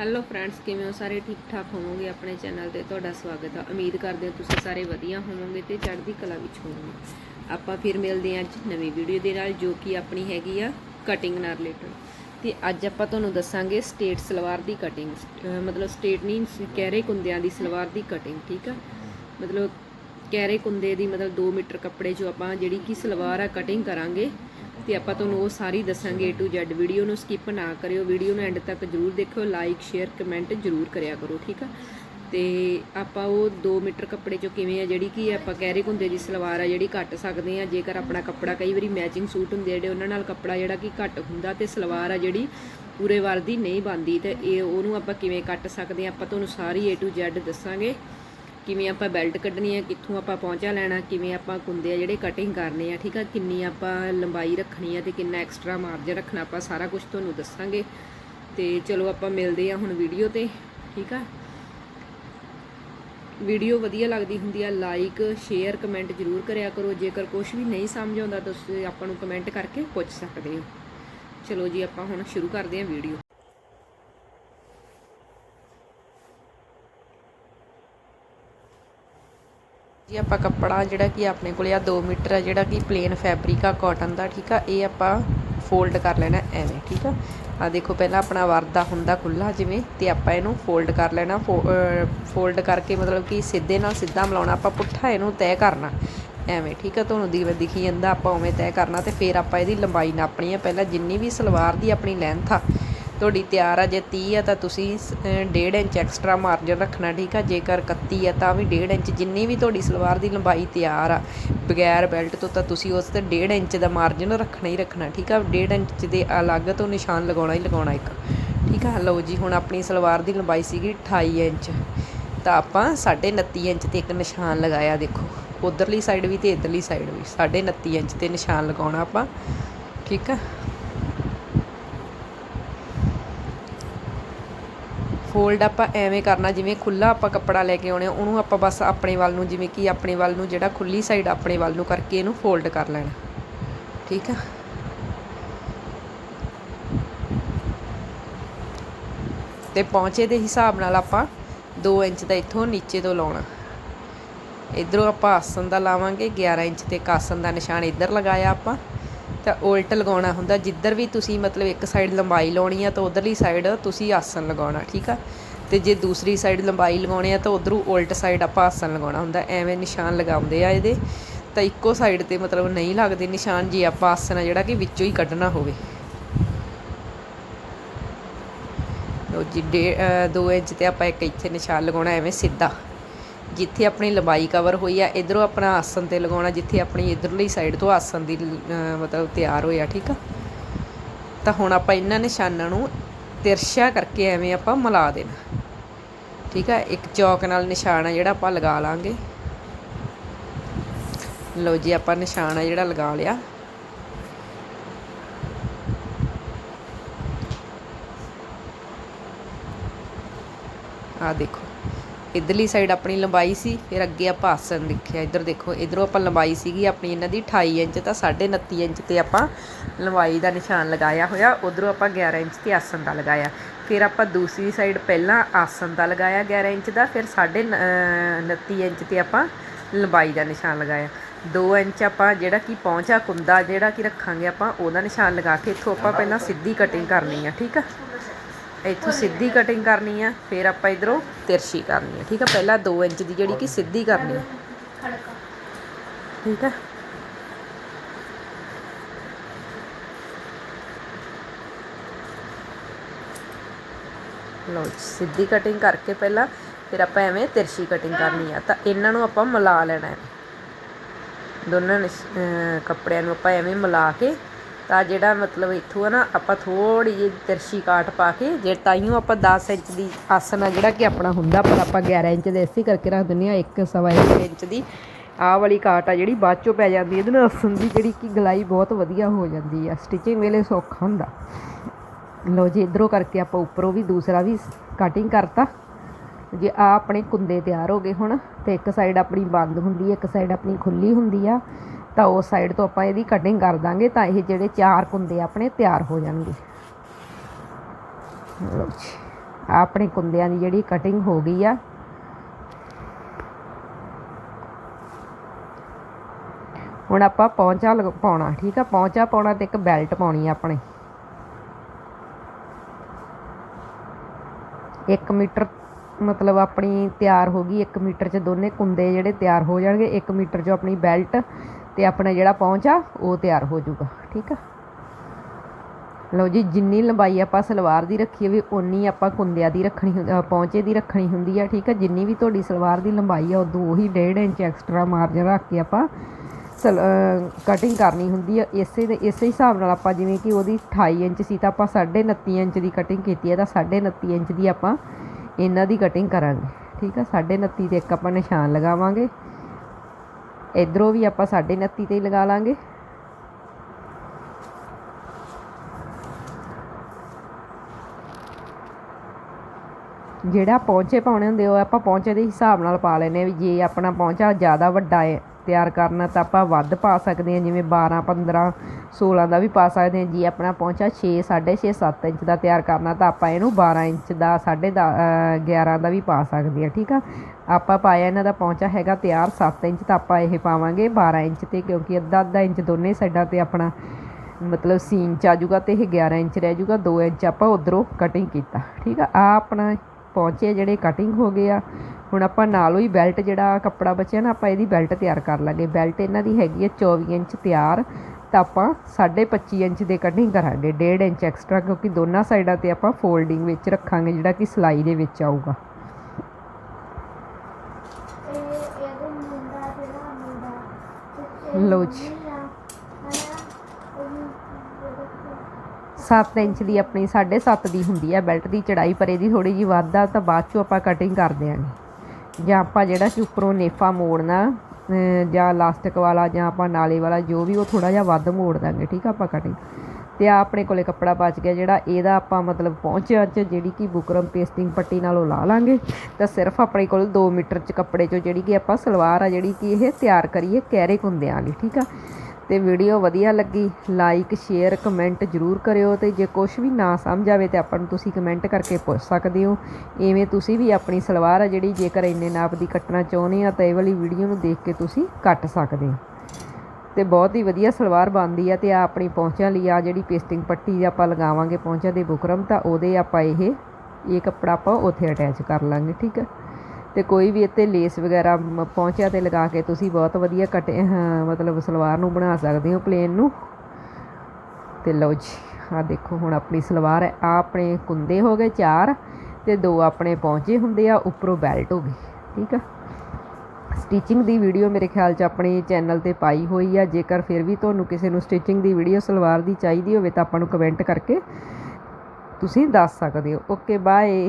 Hello friends ਕਿਵੇਂ ਹੋ? ਸਾਰੇ ਠੀਕ ਠਾਕ ਹੋਵੋਗੇ? ਆਪਣੇ ਚੈਨਲ ਤੇ ਤੁਹਾਡਾ ਸਵਾਗਤ ਹੈ ਉਮੀਦ ਕਰਦੇ ਹਾਂ ਤੁਸੀਂ ਸਾਰੇ ਵਧੀਆ ਹੋਵੋਗੇ ਤੇ ਚੜ੍ਹਦੀ ਕਲਾ ਵਿੱਚ ਹੋਵੋਗੇ। ਆਪਾਂ ਫਿਰ ਮਿਲਦੇ ਹਾਂ ਅੱਜ ਨਵੀਂ ਵੀਡੀਓ ਦੇ ਨਾਲ, ਜੋ ਕਿ ਆਪਣੀ ਹੈਗੀ ਆ ਕਟਿੰਗ ਨਾਲ ਰਿਲੇਟਡ ਤੇ ਅੱਜ ਆਪਾਂ ਤੁਹਾਨੂੰ ਦੱਸਾਂਗੇ ਸਟੇਟ ਸਲਵਾਰ ਦੀ ਕਟਿੰਗ ਮਤਲਬ ਸਟੇਟ ਨਹੀਂ ਕਹਿਰੇ ਕੁੰਦਿਆਂ ਦੀ ਸਲਵਾਰ ਦੀ ਕਟਿੰਗ ਠੀਕ ਆ? ਮਤਲਬ ਕਹਿਰੇ ਕੁੰਦੇ ਦੀ, ਮਤਲਬ 2 ਮੀਟਰ ਕੱਪੜੇ 'ਚੋਂ ਆਪਾਂ, ਜਿਹੜੀ ਕਿ ਸਲਵਾਰ ਆ ਕਟਿੰਗ ਕਰਾਂਗੇ ਤੇ ਆਪਾਂ ਤੁਹਾਨੂੰ ਉਹ ਸਾਰੀ ਦੱਸਾਂਗੇ A to Z ਵੀਡੀਓ ਨੂੰ ਸਕਿਪ ਨਾ ਕਰਿਓ। ਵੀਡੀਓ ਨੂੰ ਐਂਡ ਤੱਕ ਜਰੂਰ ਦੇਖਿਓ। ਲਾਈਕ ਸ਼ੇਅਰ ਕਮੈਂਟ ਜਰੂਰ ਕਰਿਆ ਕਰੋ, ਠੀਕ ਆ? ਤੇ ਆਪਾਂ ਉਹ 2 ਮੀਟਰ ਕੱਪੜੇ 'ਚੋਂ ਕਿਵੇਂ ਆ? ਜਿਹੜੀ ਕਿ ਆਪਾਂ ਕਹਿਰੇ ਹੁੰਦੇ ਦੀ ਸਲਵਾਰ ਆ ਜਿਹੜੀ ਕੱਟ ਸਕਦੇ ਆ। ਜੇਕਰ ਆਪਣਾ ਕੱਪੜਾ ਕਈ ਵਾਰੀ ਮੈਚਿੰਗ ਸੂਟ ਹੁੰਦੇ ਆ ਜਿਹੜੇ ਉਹਨਾਂ ਨਾਲ ਕੱਪੜਾ ਜਿਹੜਾ ਕਿ ਘੱਟ ਹੁੰਦਾ ਤੇ ਸਲਵਾਰ ਆ ਜਿਹੜੀ ਪੂਰੇ ਵਰ ਦੀ ਨਹੀਂ ਬਣਦੀ ਤੇ ਇਹ ਉਹਨੂੰ ਆਪਾਂ ਕਿਵੇਂ ਕੱਟ ਸਕਦੇ ਆ? ਆਪਾਂ ਤੁਹਾਨੂੰ ਸਾਰੀ A to Z ਦੱਸਾਂਗੇ। ਕਿਵੇਂ ਆਪਾਂ ਬੈਲਟ ਕੱਢਣੀ ਹੈ, ਕਿੱਥੋਂ ਆਪਾਂ ਪਹੁੰਚਾ ਲੈਣਾ, ਕਿਵੇਂ ਆਪਾਂ ਕੁੰਦੇ ਆ ਜਿਹੜੇ ਕਟਿੰਗ ਕਰਨੇ ਆ, ਠੀਕ ਆ? ਕਿੰਨੀ ਆਪਾਂ ਲੰਬਾਈ ਰੱਖਣੀ ਆ ਤੇ ਕਿੰਨਾ ਐਕਸਟਰਾ ਮਾਰਜਨ ਰੱਖਣਾ, ਆਪਾਂ ਸਾਰਾ ਕੁਝ ਤੁਹਾਨੂੰ ਦੱਸਾਂਗੇ। ਤੇ ਚਲੋ ਆਪਾਂ ਮਿਲਦੇ ਆ ਹੁਣ ਵੀਡੀਓ ਤੇ, ਠੀਕ ਆ? ਵੀਡੀਓ ਵਧੀਆ ਲੱਗਦੀ ਹੁੰਦੀ ਆ ਲਾਈਕ ਸ਼ੇਅਰ ਕਮੈਂਟ ਜਰੂਰ ਕਰਿਆ ਕਰੋ। ਜੇਕਰ ਕੁਝ ਵੀ ਨਹੀਂ ਸਮਝ ਆਉਂਦਾ ਤਾਂ ਤੁਸੀਂ ਆਪਾਂ ਨੂੰ ਕਮੈਂਟ ਕਰਕੇ ਪੁੱਛ ਸਕਦੇ ਹੋ। ਚਲੋ ਜੀ, ਆਪਾਂ ਹੁਣ ਸ਼ੁਰੂ ਕਰਦੇ ਹਾਂ ਵੀਡੀਓ ਜੀ, ਆਪਾਂ ਕੱਪੜਾ ਜਿਹੜਾ ਕਿ ਆਪਣੇ ਕੋਲੇ ਆ 2 ਮੀਟਰ ਆ, ਜਿਹੜਾ ਕਿ ਪਲੇਨ ਫੈਬਰਿਕ ਆ ਕਾਟਨ ਦਾ, ਠੀਕ ਆ? ਇਹ ਆਪਾਂ ਫੋਲਡ ਕਰ ਲੈਣਾ ਐਵੇਂ, ਠੀਕ ਆ? ਆ ਦੇਖੋ, ਪਹਿਲਾਂ ਆਪਣਾ ਵਰਦਾ ਹੁੰਦਾ ਖੁੱਲਾ ਜਿਵੇਂ, ਤੇ ਆਪਾਂ ਇਹਨੂੰ ਫੋਲਡ ਕਰ ਲੈਣਾ ਫੋਲਡ ਕਰਕੇ ਮਤਲਬ ਕਿ ਸਿੱਧੇ ਨਾਲ ਸਿੱਧਾ ਮਿਲਾਉਣਾ, ਆਪਾਂ ਪੁੱਠਾ ਇਹਨੂੰ ਤੈਅ ਕਰਨਾ, ਐਵੇਂ, ਠੀਕ ਆ? ਤੁਹਾਨੂੰ ਦਿਖ ਦਿਖੀ ਜਾਂਦਾ ਆਪਾਂ ਉਵੇਂ ਤੈਅ ਕਰਨਾ, ਤੇ ਫਿਰ ਆਪਾਂ ਇਹਦੀ ਲੰਬਾਈ ਨਾਪਣੀ ਆ। ਪਹਿਲਾਂ ਜਿੰਨੀ ਵੀ ਸਲਵਾਰ ਦੀ ਆਪਣੀ ਲੈਂਥ ਆ ਤੁਹਾਡੀ ਤਿਆਰ ਆ, ਜੇ 30 ਆ ਤਾਂ ਤੁਸੀਂ 1.5 ਇੰਚ ਐਕਸਟਰਾ ਮਾਰਜਨ ਰੱਖਣਾ, ਠੀਕ ਆ? ਜੇਕਰ 31 ਆ ਤਾਂ ਵੀ 1.5 ਇੰਚ, ਜਿੰਨੀ ਵੀ ਤੁਹਾਡੀ ਸਲਵਾਰ ਦੀ ਲੰਬਾਈ ਤਿਆਰ ਆ, ਬਗੈਰ ਬੈਲਟ ਤੋਂ ਤਾਂ ਤੁਸੀਂ ਉਸ ਤੇ 1.5 ਇੰਚ ਦਾ ਮਾਰਜਨ ਰੱਖਣਾ ਹੀ ਰੱਖਣਾ, ਠੀਕ ਆ? 1.5 ਇੰਚ ਦੇ ਅਲੱਗ ਤੋਂ ਨਿਸ਼ਾਨ ਲਗਾਉਣਾ ਹੀ ਲਗਾਉਣਾ ਇੱਕ, ਠੀਕ ਆ? ਲਓ ਜੀ, ਹੁਣ ਆਪਣੀ ਸਲਵਾਰ ਦੀ ਲੰਬਾਈ ਸੀਗੀ 28 ਇੰਚ, ਤਾਂ ਆਪਾਂ 29.5 ਇੰਚ ਤੇ ਇੱਕ ਨਿਸ਼ਾਨ ਲਗਾਇਆ, ਦੇਖੋ। ਉਧਰਲੀ ਸਾਈਡ ਵੀ ਤੇ ਇਧਰਲੀ ਸਾਈਡ ਵੀ 29.5 ਇੰਚ ਤੇ ਨਿਸ਼ਾਨ ਲਗਾਉਣਾ ਆਪਾਂ, ਠੀਕ ਆ? ਫੋਲਡ ਆਪਾਂ ਐਵੇਂ ਕਰਨਾ, ਜਿਵੇਂ ਖੁੱਲਾ ਆਪਾਂ ਕੱਪੜਾ ਲੈ ਕੇ ਆਉਣੇ ਉਹਨੂੰ ਆਪਾਂ ਬਸ ਆਪਣੇ ਵੱਲ ਨੂੰ, ਜਿਵੇਂ ਕਿ ਆਪਣੇ ਵੱਲ ਨੂੰ, ਜਿਹੜਾ ਖੁੱਲੀ ਸਾਈਡ ਆਪਣੇ ਵੱਲ ਨੂੰ ਕਰਕੇ ਇਹਨੂੰ ਫੋਲਡ ਕਰ ਲੈਣਾ। ਠੀਕ ਆ? ਤੇ ਪਹੁੰਚੇ ਦੇ ਹਿਸਾਬ ਨਾਲ ਆਪਾਂ 2 ਇੰਚ ਦਾ ਇੱਥੋਂ ਨੀਚੇ ਤੋਂ ਲਾਉਣਾ। ਇਧਰੋਂ ਆਪਾਂ ਆਸਨ ਦਾ ਲਾਵਾਂਗੇ 11 ਇੰਚ ਤੇ ਕਾਸਨ ਦਾ ਨਿਸ਼ਾਨ ਇੱਧਰ ਲਗਾਇਆ ਆਪਾਂ। ਤਾਂ ਉਲਟ ਲਗਾਉਣਾ ਹੁੰਦਾ। ਜਿੱਧਰ ਵੀ ਤੁਸੀਂ ਮਤਲਬ ਇੱਕ ਸਾਈਡ ਲੰਬਾਈ ਲਾਉਣੀ ਆ ਤਾਂ ਉਧਰਲੀ ਸਾਈਡ ਤੁਸੀਂ ਆਸਣ ਲਗਾਉਣਾ, ਠੀਕ ਆ? ਤੇ ਜੇ ਦੂਸਰੀ ਸਾਈਡ ਲੰਬਾਈ ਲਗਾਉਣੀ ਆ ਤਾਂ ਉਧਰੋਂ ਉਲਟ ਸਾਈਡ ਆਪਾਂ ਆਸਣ ਲਗਾਉਣਾ ਹੁੰਦਾ। ਐਵੇਂ ਨਿਸ਼ਾਨ ਲਗਾਉਂਦੇ ਆ ਇਹਦੇ। ਤਾਂ ਇੱਕੋ ਸਾਈਡ ਤੇ ਮਤਲਬ ਨਹੀਂ ਲੱਗਦੇ ਨਿਸ਼ਾਨ, ਜੇ ਆਪਾਂ ਆਸਣ ਆ ਜਿਹੜਾ ਕਿ ਵਿੱਚੋਂ ਹੀ ਕੱਢਣਾ ਹੋਵੇ। ਲੋ ਜੀ 2 ਇੰਚ ਤੇ ਆਪਾਂ ਇੱਕ ਇੱਥੇ ਨਿਸ਼ਾਨ ਲਗਾਉਣਾ, ਐਵੇਂ ਸਿੱਧਾ। ਜਿੱਥੇ ਆਪਣੀ ਲੰਬਾਈ ਕਵਰ ਹੋਈ ਆ, ਇਧਰੋਂ ਆਪਣਾ ਆਸਨ ਤੇ ਲਗਾਉਣਾ, ਜਿੱਥੇ ਆਪਣੀ ਇਧਰਲੀ ਸਾਈਡ ਤੋਂ ਆਸਨ ਦੀ ਮਤਲਬ ਤਿਆਰ ਹੋਇਆ, ਠੀਕ ਆ? ਤਾਂ ਹੁਣ ਆਪਾਂ ਇਹਨਾਂ ਨਿਸ਼ਾਨਾਂ ਨੂੰ ਤਿਰਛਾ ਕਰਕੇ ਐਵੇਂ ਆਪਾਂ ਮਿਲਾ ਦੇਣਾ। ਠੀਕ ਆ? ਇੱਕ ਚੌਕ ਨਾਲ ਨਿਸ਼ਾਨ ਆ ਜਿਹੜਾ ਆਪਾਂ ਲਗਾ ਲਾਂਗੇ। ਲਓ ਜੀ, ਆਪਾਂ ਨਿਸ਼ਾਨ ਆ ਜਿਹੜਾ ਲਗਾ ਲਿਆ। ਆ ਦੇਖੋ। ਇਧਰਲੀ ਸਾਈਡ ਆਪਣੀ ਲੰਬਾਈ ਸੀ, ਫਿਰ ਅੱਗੇ ਆਪਾਂ ਆਸਣ ਦੇਖਿਆ। ਇੱਧਰ ਦੇਖੋ, ਇਧਰੋਂ ਆਪਾਂ ਲੰਬਾਈ ਸੀਗੀ, ਆਪਣੀ ਇਹਨਾਂ ਦੀ 28 ਇੰਚ ਤਾਂ 29.5 ਇੰਚ ਤੇ ਆਪਾਂ ਲੰਬਾਈ ਦਾ ਨਿਸ਼ਾਨ ਲਗਾਇਆ ਹੋਇਆ, ਉਧਰੋਂ ਆਪਾਂ 11 ਇੰਚ ਤੇ ਆਸਣ ਦਾ ਲਗਾਇਆ। ਫਿਰ ਆਪਾਂ ਦੂਸਰੀ ਸਾਈਡ ਪਹਿਲਾਂ ਆਸਣ ਦਾ ਲਗਾਇਆ 11 ਇੰਚ ਦਾ, ਫਿਰ 29 ਇੰਚ ਤੇ ਆਪਾਂ ਲੰਬਾਈ ਦਾ ਨਿਸ਼ਾਨ ਲਗਾਇਆ। 2 ਇੰਚ ਆਪਾਂ ਜਿਹੜਾ ਕਿ ਪਹੁੰਚਾ ਕੁੰਦਾ ਜਿਹੜਾ ਕਿ ਰੱਖਾਂਗੇ ਆਪਾਂ, ਉਹਦਾ ਨਿਸ਼ਾਨ ਲਗਾ ਕੇ ਇੱਥੋਂ ਆਪਾਂ ਪਹਿਲਾਂ ਸਿੱਧੀ ਕਟਿੰਗ ਕਰਨੀ ਆ, ਠੀਕ ਆ? ਇੱਥੋਂ ਸਿੱਧੀ ਕਟਿੰਗ ਕਰਨੀ ਆ, ਫਿਰ ਆਪਾਂ ਇਧਰੋਂ ਤਿਰਛੀ ਕਰਨੀ ਆ, ਠੀਕ ਆ? ਪਹਿਲਾਂ 2 ਇੰਚ ਦੀ ਜਿਹੜੀ ਕਿ ਸਿੱਧੀ ਕਰਨੀ ਆ। ਠੀਕ ਆ? ਲਓ ਸਿੱਧੀ ਕਟਿੰਗ ਕਰਕੇ ਪਹਿਲਾਂ ਫਿਰ ਆਪਾਂ ਐਵੇਂ ਤਿਰਛੀ ਕਟਿੰਗ ਕਰਨੀ ਆ, ਤਾਂ ਇਹਨਾਂ ਨੂੰ ਆਪਾਂ ਮਿਲਾ ਲੈਣਾ ਹੈ। ਦੋਨਾਂ ਕੱਪੜਿਆਂ ਨੂੰ ਆਪਾਂ ਐਵੇਂ ਮਿਲਾ ਕੇ ਤਾਂ ਜਿਹੜਾ ਮਤਲਬ ਇੱਥੋਂ ਆ ਨਾ, ਆਪਾਂ ਥੋੜੀ ਜਿਹੀ ਤਿਰਛੀ ਕਾਟ ਪਾ ਕੇ, ਜੇ ਤਾਈਓ ਆਪਾਂ 10 ਇੰਚ ਦੀ ਆਸਨ ਆ ਜਿਹੜਾ ਕਿ ਆਪਣਾ ਹੁੰਦਾ ਪਰ ਆਪਾਂ 11 ਇੰਚ ਦੇ ਇਸੇ ਕਰਕੇ ਰੱਖ ਦਿੰਦੇ ਆ 1.5 ਇੰਚ ਦੀ। ਆਹ ਵਾਲੀ ਕਾਟ ਆ ਜਿਹੜੀ ਬਾਅਦ ਚੋਂ ਪੈ ਜਾਂਦੀ ਇਹਦੇ ਨਾਲ ਆਸਨ ਦੀ ਜਿਹੜੀ ਕਿ ਗਲਾਈ ਬਹੁਤ ਵਧੀਆ ਹੋ ਜਾਂਦੀ ਆ ਸਟਿਚਿੰਗ ਵੇਲੇ ਸੌਖਾ ਹੁੰਦਾ। ਲਓ ਜੀ, ਇਧਰੋਂ ਕਰਕੇ ਆਪਾਂ ਉੱਪਰੋਂ ਵੀ ਦੂਸਰਾ ਵੀ ਕਟਿੰਗ ਕਰਤਾ। ਜੇ ਆ ਆਪਣੇ ਕੁੰਦੇ ਤਿਆਰ ਹੋ ਗਏ ਹੁਣ, ਤੇ ਇੱਕ ਸਾਈਡ ਆਪਣੀ ਬੰਦ ਹੁੰਦੀ ਹੈ, ਇੱਕ ਸਾਈਡ ਆਪਣੀ ਖੁੱਲੀ ਹੁੰਦੀ ਆ। ਤਾਂ ਉਸ ਸਾਈਡ ਤੋਂ ਆਪਾਂ ਇਹਦੀ ਕਟਿੰਗ ਕਰ ਦਾਂਗੇ ਤਾਂ ਇਹ ਜਿਹੜੇ ਚਾਰ ਕੁੰਦੇ ਆਪਣੇ ਤਿਆਰ ਹੋ ਜਾਣਗੇ। ਆਪਣੇ ਕੁੰਦਿਆਂ ਦੀ ਜਿਹੜੀ ਕਟਿੰਗ ਹੋ ਗਈ ਆ। ਹੁਣ ਆਪਾਂ ਪੌਂਚਾ ਲਗ- ਪਾਉਣਾ, ਠੀਕ ਆ? ਪੌਂਚਾ ਪਾਉਣਾ ਤੇ ਇੱਕ ਬੈਲਟ ਪਾਉਣੀ ਆ ਆਪਣੇ। 1 ਮੀਟਰ, ਮਤਲਬ ਆਪਣੀ ਤਿਆਰ ਹੋ ਗਈ 1 ਮੀਟਰ 'ਚ ਦੋਨੇ ਕੁੰਦੇ ਜਿਹੜੇ ਤਿਆਰ ਹੋ ਜਾਣਗੇ 1 ਮੀਟਰ 'ਚ ਆਪਣੀ ਬੈਲਟ ਤੇ ਆਪਣਾ ਜਿਹੜਾ ਪਹੁੰਚ ਆ, ਉਹ ਤਿਆਰ ਹੋ ਜਾਊਗਾ, ਠੀਕ ਆ? ਲਓ ਜੀ, ਜਿੰਨੀ ਲੰਬਾਈ ਆਪਾਂ ਸਲਵਾਰ ਦੀ ਰੱਖੀ ਹੋਵੇ ਵੀ ਉਨੀ ਆਪਾਂ ਕੁੰਦਿਆਂ ਦੀ ਰੱਖਣੀ ਹੁੰਦੀ ਪੌਂਚੇ ਦੀ ਰੱਖਣੀ ਹੁੰਦੀ ਆ, ਠੀਕ ਆ? ਜਿੰਨੀ ਵੀ ਤੁਹਾਡੀ ਸਲਵਾਰ ਦੀ ਲੰਬਾਈ ਆ, ਉਦੋਂ ਉਹੀ 1.5 ਇੰਚ ਐਕਸਟਰਾ ਮਾਰਜਨ ਰੱਖ ਕੇ ਆਪਾਂ ਸਲ ਕਟਿੰਗ ਕਰਨੀ ਹੁੰਦੀ ਆ। ਇਸੇ ਦੇ, ਇਸੇ ਹਿਸਾਬ ਨਾਲ ਆਪਾਂ ਜਿਵੇਂ ਕਿ ਉਹਦੀ 28 ਇੰਚ ਸੀ, ਤਾਂ ਆਪਾਂ 29.5 ਇੰਚ ਦੀ ਕਟਿੰਗ ਕੀਤੀ ਹੈ ਤਾਂ 29.5 ਇੰਚ ਦੀ ਆਪਾਂ ਇਹਨਾਂ ਦੀ ਕਟਿੰਗ ਕਰਾਂਗੇ, ਠੀਕ ਆ? 29.5 ਤੇ ਇੱਕ ਆਪਾਂ ਨਿਸ਼ਾਨ ਲਗਾਵਾਂਗੇ। ਇਧਰੋਂ ਵੀ ਆਪਾਂ 29.5 ਤੇ ਹੀ ਲਗਾ ਲਾਂਗੇ। ਜਿਹੜਾ ਪੌਂਚੇ ਪਾਉਣੇ ਹੁੰਦੇ ਉਹ ਆਪਾਂ ਪੌਂਚੇ ਦੇ ਹਿਸਾਬ ਨਾਲ ਪਾ ਲੈਨੇ ਵੀ ਜੇ ਆਪਣਾ ਪੌਂਚਾ ਜ਼ਿਆਦਾ ਵੱਡਾ ਹੈ, ਤਿਆਰ ਕਰਨਾ ਤਾਂ ਆਪਾਂ ਵੱਧ ਪਾ ਸਕਦੇ ਹਾਂ, ਜਿਵੇਂ 12 15 16 ਦਾ ਵੀ ਪਾ ਸਕਦੇ ਹਾਂ ਜੇ, ਆਪਣਾ ਪੌਂਚਾ 6 6.5 7 ਇੰਚ ਦਾ ਤਿਆਰ ਕਰਨਾ ਤਾਂ ਆਪਾਂ ਇਹਨੂੰ 12 ਇੰਚ ਦਾ 11.5 11 ਦਾ ਵੀ ਪਾ ਸਕਦੇ ਹਾਂ, ਠੀਕ ਆ? ਆਪਾਂ ਪਾਇਆ ਇਹਨਾਂ ਦਾ ਪਹੁੰਚਾ ਹੈਗਾ ਤਿਆਰ 7 ਇੰਚ ਤਾਂ ਆਪਾਂ ਇਹ ਪਾਵਾਂਗੇ 12 ਇੰਚ ਤੇ, ਕਿਉਂਕਿ ਅੱਧਾ ਅੱਧਾ ਇੰਚ ਦੋਨੇ ਸਾਈਡਾਂ ਤੇ ਆਪਣਾ ਮਤਲਬ ਸੀਨ ਚ ਆ ਜਾਊਗਾ ਤੇ ਇਹ 11 ਇੰਚ ਰਹਿ ਜਾਊਗਾ 2 ਇੰਚ ਆਪਾਂ ਉਧਰੋਂ ਕਟਿੰਗ ਕੀਤਾ, ਠੀਕ ਆ? ਆ ਆਪਣਾ ਪਹੁੰਚੇ ਜਿਹੜੇ ਕਟਿੰਗ ਹੋ ਗਏ ਆ, ਹੁਣ ਆਪਾਂ ਨਾਲੋਂ ਹੀ ਬੈਲਟ ਜਿਹੜਾ ਕੱਪੜਾ ਬਚਿਆ ਨਾ, ਆਪਾਂ ਇਹਦੀ ਬੈਲਟ ਤਿਆਰ ਕਰ ਲਾਂਗੇ ਬੈਲਟ ਇਹਨਾਂ ਦੀ ਹੈਗੀ ਹੈ 24 ਇੰਚ ਤਿਆਰ ਤਾਂ ਆਪਾਂ 25.5 ਇੰਚ ਦੇ ਕਟਿੰਗ ਕਰਾਂਗੇ 1.5 ਇੰਚ ਐਕਸਟਰਾ ਕਿਉਂਕਿ ਦੋਨਾਂ ਸਾਈਡਾਂ ਤੇ ਆਪਾਂ ਫੋਲਡਿੰਗ ਵਿੱਚ ਰੱਖਾਂਗੇ, ਜਿਹੜਾ ਕਿ ਸਿਲਾਈ ਦੇ ਵਿੱਚ ਆਊਗਾ। ਲੋ ਜੀ। 7 ਇੰਚ ਦੀ ਆਪਣੀ 7.5 ਦੀ ਹੁੰਦੀ ਹੈ ਬੈਲਟ ਦੀ ਚੜਾਈ, ਪਰ ਇਹਦੀ ਥੋੜੀ ਜੀ ਵੱਧ ਆ ਤਾਂ ਬਾਅਦ ਚੋਂ ਆਪਾਂ ਕਟਿੰਗ ਕਰ ਦਿਆਂਗੇ। ਜਾਂ ਆਪਾਂ ਜਿਹੜਾ ਕਿ ਉੱਪਰੋਂ ਨੇਫਾ ਮੋੜਨਾ ਜਾਂ ਲਾਸਟਿਕ ਵਾਲਾ ਜਾਂ ਆਪਾਂ ਨਾਲੇ ਵਾਲਾ, ਜੋ ਵੀ ਉਹ ਥੋੜਾ ਜਿਹਾ ਵੱਧ ਮੋੜ ਦਾਂਗੇ, ਠੀਕ ਆ ਆਪਾਂ ਕਟਿੰਗ ਤੇ ਆ ਆਪਣੇ ਕੋਲੇ ਕੱਪੜਾ ਬਚ ਗਿਆ ਜਿਹੜਾ, ਇਹਦਾ ਆਪਾਂ ਮਤਲਬ ਪਹੁੰਚਿਆ ਚ ਜਿਹੜੀ ਕਿ ਬੁਕਰਮ ਪੇਸਟਿੰਗ ਪੱਟੀ ਨਾਲੋਂ ਲਾ ਲਾਂਗੇ। ਤਾਂ ਸਿਰਫ ਆਪਣੇ ਕੋਲ 2 ਮੀਟਰ ਚ ਕੱਪੜੇ ਚੋਂ ਜਿਹੜੀ ਕਿ ਆਪਾਂ ਸਲਵਾਰ ਆ, ਜਿਹੜੀ ਕਿ ਇਹ ਤਿਆਰ ਕਰੀਏ ਕੈਰੇ ਕੁੰਦਿਆਂ ਵਾਲੀ ਠੀਕ ਆ? ਤੇ ਵੀਡੀਓ ਵਧੀਆ ਲੱਗੀ ਲਾਈਕ ਸ਼ੇਅਰ ਕਮੈਂਟ ਜਰੂਰ ਕਰਿਓ ਤੇ ਜੇ ਕੁਝ ਵੀ ਨਾ ਸਮਝ ਆਵੇ ਤੇ ਆਪਾਂ ਨੂੰ ਤੁਸੀਂ ਕਮੈਂਟ ਕਰਕੇ ਪੁੱਛ ਸਕਦੇ ਹੋ। ਐਵੇਂ ਤੁਸੀਂ ਵੀ ਆਪਣੀ ਸਲਵਾਰ ਆ ਜਿਹੜੀ ਜੇਕਰ ਇੰਨੇ ਨਾਪ ਦੀ ਕੱਟਣਾ ਚਾਹੁੰਦੇ ਆ ਤਾਂ ਇਹ ਵਾਲੀ ਵੀਡੀਓ ਨੂੰ ਦੇਖ ਕੇ ਤੁਸੀਂ ਕੱਟ ਸਕਦੇ ਹੋ। ਤੇ ਬਹੁਤ ਹੀ ਵਧੀਆ ਸਲਵਾਰ ਬਣਦੀ ਆ ਤੇ ਆ ਆਪਣੀ ਪਹੁੰਚਾਂ ਲਈ ਆ ਜਿਹੜੀ ਪੇਸਟਿੰਗ ਪੱਟੀ ਆਪਾਂ ਲਗਾਵਾਂਗੇ ਪਹੁੰਚਿਆਂ ਦੇ ਬੁਕਰਮ ਤਾਂ ਉਹਦੇ ਆਪਾਂ ਇਹ ਇਹ ਕੱਪੜਾ ਆਪਾਂ ਉੱਥੇ ਅਟੈਚ ਕਰ ਲਾਂਗੇ, ਠੀਕ ਹੈ ਅਤੇ ਕੋਈ ਵੀ ਇੱਥੇ ਲੇਸ ਵਗੈਰਾ, ਮ- ਪਹੁੰਚਿਆਂ ਤੇ ਲਗਾ ਕੇ ਤੁਸੀਂ ਬਹੁਤ ਵਧੀਆ ਕਟੇ ਮਤਲਬ ਸਲਵਾਰ ਨੂੰ ਬਣਾ ਸਕਦੇ ਹੋ ਪਲੇਨ ਨੂੰ। ਅਤੇ ਲਓ ਜੀ ਆ ਦੇਖੋ ਹੁਣ ਆਪਣੀ ਸਲਵਾਰ ਹੈ ਆ ਆਪਣੇ ਕੁੰਦੇ ਹੋ ਗਏ ਚਾਰ ਤੇ ਦੋ ਆਪਣੇ ਪਹੁੰਚੇ ਹੁੰਦੇ ਆ, ਉੱਪਰੋਂ ਬੈਲਟ ਹੋ ਗਈ, ਠੀਕ ਆ। ਸਟਿਚਿੰਗ ਦੀ ਵੀਡੀਓ ਮੇਰੇ ਖਿਆਲ 'ਚ ਆਪਣੇ ਚੈਨਲ ਤੇ ਪਾਈ ਹੋਈ ਆ, ਜੇਕਰ ਫਿਰ ਵੀ ਤੁਹਾਨੂੰ ਕਿਸੇ ਨੂੰ ਸਟਿਚਿੰਗ ਦੀ ਵੀਡੀਓ ਸਲਵਾਰ ਦੀ ਚਾਹੀਦੀ ਹੋਵੇ ਤਾਂ ਆਪਾਂ ਨੂੰ ਕਮੈਂਟ ਕਰਕੇ ਤੁਸੀਂ ਦੱਸ ਸਕਦੇ ਹੋ। Okay, bye.